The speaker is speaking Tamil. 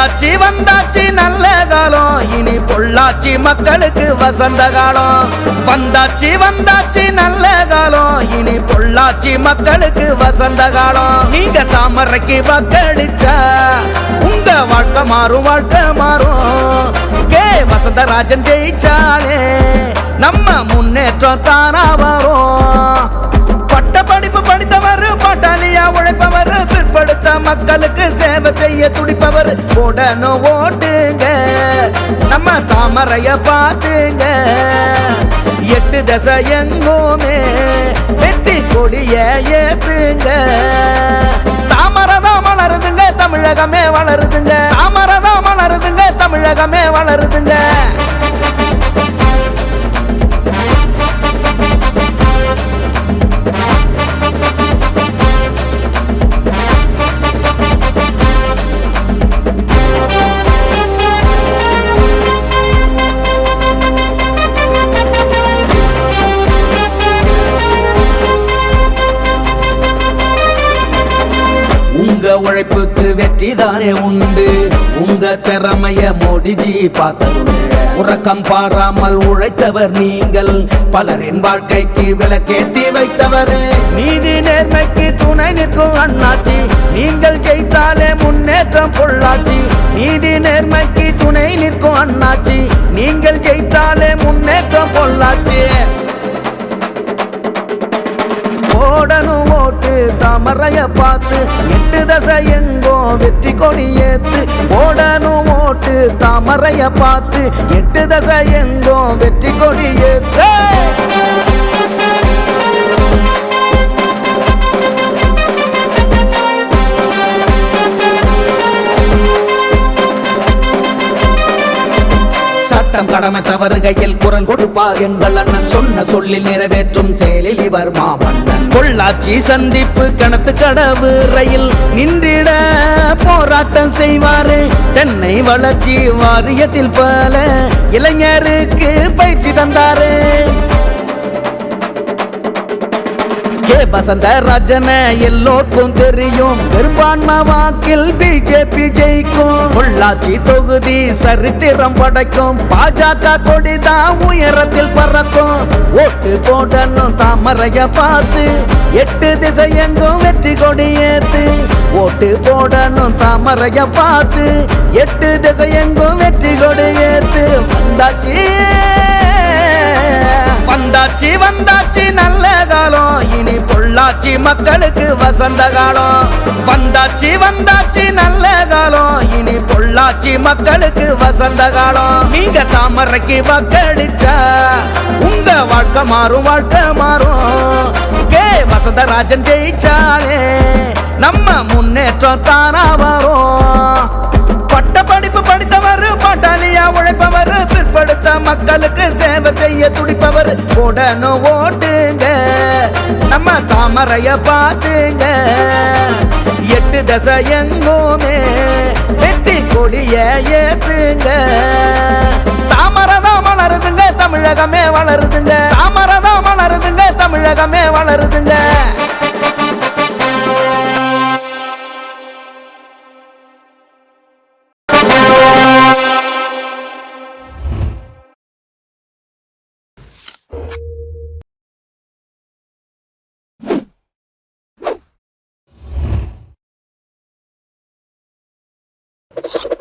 வந்தாச்சு வந்தாச்சு நல்ல காலம். இனி பொள்ளாச்சி மக்களுக்கு வசந்த காலம். வந்தாச்சு வந்தாச்சு நல்ல காலம். இனி பொள்ளாச்சி மக்களுக்கு வசந்த காலம். நீங்க தாமரைக்கு வாக்களிச்சா உங்க வாழ்க்கை மாறும் வாழ்க்கை மாறும். கே. வசந்தராஜன் ஜெயிச்சாலே நம்ம முன்னேற்றம் தான் சேவை செய்ய துடிப்பவர். உடனும் ஓட்டுங்க. நம்ம தாமரைய பார்த்துங்க. எட்டு தசை எங்குமே வெற்றி கொடிய ஏத்துங்க. தாமரதான் வளருதுங்க தமிழகமே வளருதுங்க. தாமரை உங்க உழைப்புக்கு வெற்றி தானே உண்டு. உங்க திறமைய மோடிஜி பார்த்ததுண்டு உறக்கம் பாராமல் உழைத்தவர் நீங்கள். பலரின் வாழ்க்கைக்கு விளக்கேற்றி வைத்தவர். நீதி நேர்மைக்கு துணை நிற்கும் அண்ணாச்சி. நீங்கள் ஜெயித்தாலே முன்னேற்றம் பொள்ளாச்சி. நீதி நேர்மை தாமரைய பார்த்து எட்டு தசை எங்கோ வெற்றி கொடி ஏத்து போடணும் ஓட்டு தாமரைய பார்த்து எட்டு தசை எங்கோ வெற்றி கொடி ஏத்து. சட்டம் கடமை தவறுகையில் குரல் கொடுப்பார் எங்கள் அண்ணன். சொன்ன சொல்லில் நிறைவேற்றும் செயலில் இவர் மாமன்னன். பொள்ளாச்சி சந்திப்பு கணத்து கடவு ரயில் நின்றிட போராட்டம் செய்வாரு. தென்னை வளர்ச்சி வாரியத்தில் பல இளைஞருக்கு பயிற்சி தந்தாரு. கே வசந்த ராஜன எல்லோருக்கும் தெரியும். பெரும்பான்மை வாக்கில் பிஜேபி ஜெயிக்கும். பொள்ளாச்சி தொகுதி சரித்திரம் படைக்கும். பாஜக கொடிதான் உயரத்தில் பறக்கும். ஓட்டு போடணும் தாமரைய பார்த்து. எட்டு திசை எங்கும் வெற்றி கொடி ஏத்து. ஓட்டு போடணும் தாமரைய பார்த்து. எட்டு திசை எங்கும் வெற்றி கொடி ஏத்து. வந்தாச்சு வந்தாச்சு வந்த மக்களுக்கு வசந்த காலம். வந்தாச்சு வந்தாச்சு நல்ல காலம். இனி பொள்ளாச்சி மக்களுக்கு வசந்த காலம். நீங்க தாமரைக்கு வாக்களிச்சா உங்க வாழ்க்கை மாறும் வாழ்க்கை மாறும். கே. வசந்தராஜன் ஜெயிச்சாலே நம்ம முன்னேற்றம் தானா வரும். சேவை செய்ய துடிப்பவர். உடனும் ஓட்டுங்க. நம்ம தாமரைய பார்த்துங்க. எட்டு தசை எங்குமே. வெற்றி கொடிய ஏத்துங்க. you